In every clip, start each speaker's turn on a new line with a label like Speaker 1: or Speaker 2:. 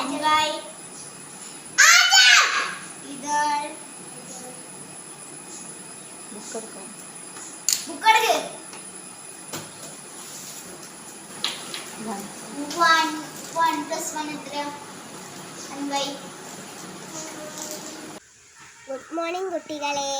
Speaker 1: अजवाई इधर बुक्कड़ का बुक्कड़ के one one one plus one इधर அன்வை குட் மார்னிங் குட்டிகளே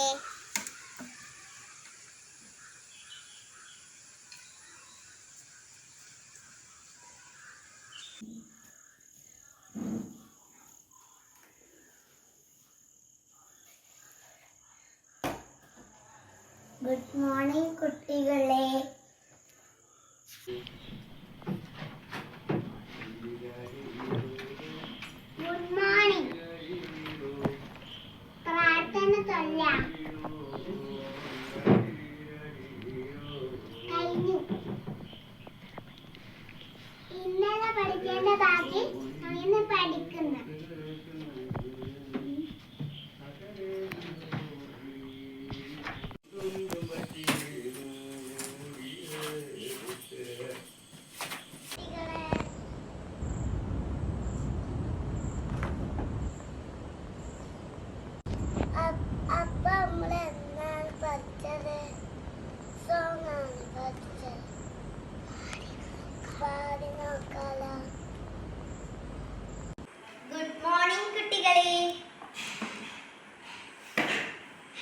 Speaker 1: ഗുഡ് മോർണിംഗ് കുട്ടികളെ. ഗുഡ് മോർണിംഗ് പ്രാർത്ഥന ചൊല്ലാം. കഴിഞ്ഞു. ഇന്നലെ പഠിക്കേണ്ട ബാക്കി അങ്ങനെ പഠിക്കുന്നു.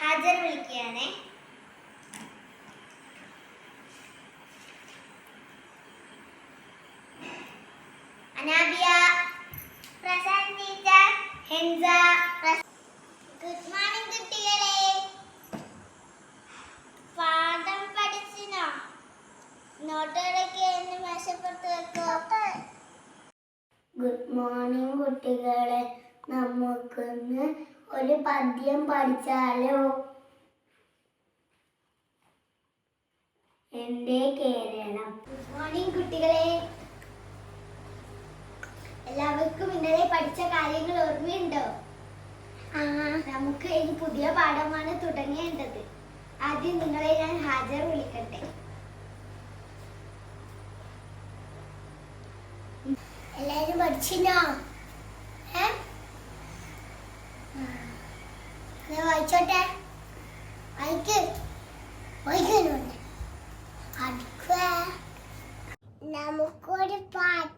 Speaker 1: ഹാജർ വിളിക്കുകയാണേ. Anabia. Prasad teacher. Hensa. Good morning കുട്ടികളെ. പാഠം പഠിച്ചിനോ? നോട്ടുകളൊക്കെ എന്ന് മേശപ്പുറത്ത് വെക്കോ. ഗുഡ് മോർണിംഗ് കുട്ടികളെ. നമുക്കൊന്ന് ഒരു പദ്യം പഠിച്ചാലോ? എന്റെ കേരളം. ഗുഡ് മോർണിംഗ് കുട്ടികളെ. എല്ലാവർക്കും ഇന്നലെ പഠിച്ച കാര്യങ്ങൾ ഓർമ്മയുണ്ടോ? നമുക്ക് ഇനി പുതിയ പാഠമാണ് തുടങ്ങേണ്ടത്. ആദ്യം നിങ്ങളെ ഞാൻ ഹാജർ വിളിക്കട്ടെ. എല്ലാരും പഠിച്ചിനോ? വായിച്ചോട്ടെ? വായിക്ക്. വായിക്കുന്നുണ്ട് അടുക്കുക നമുക്കൊരു പാട്ട്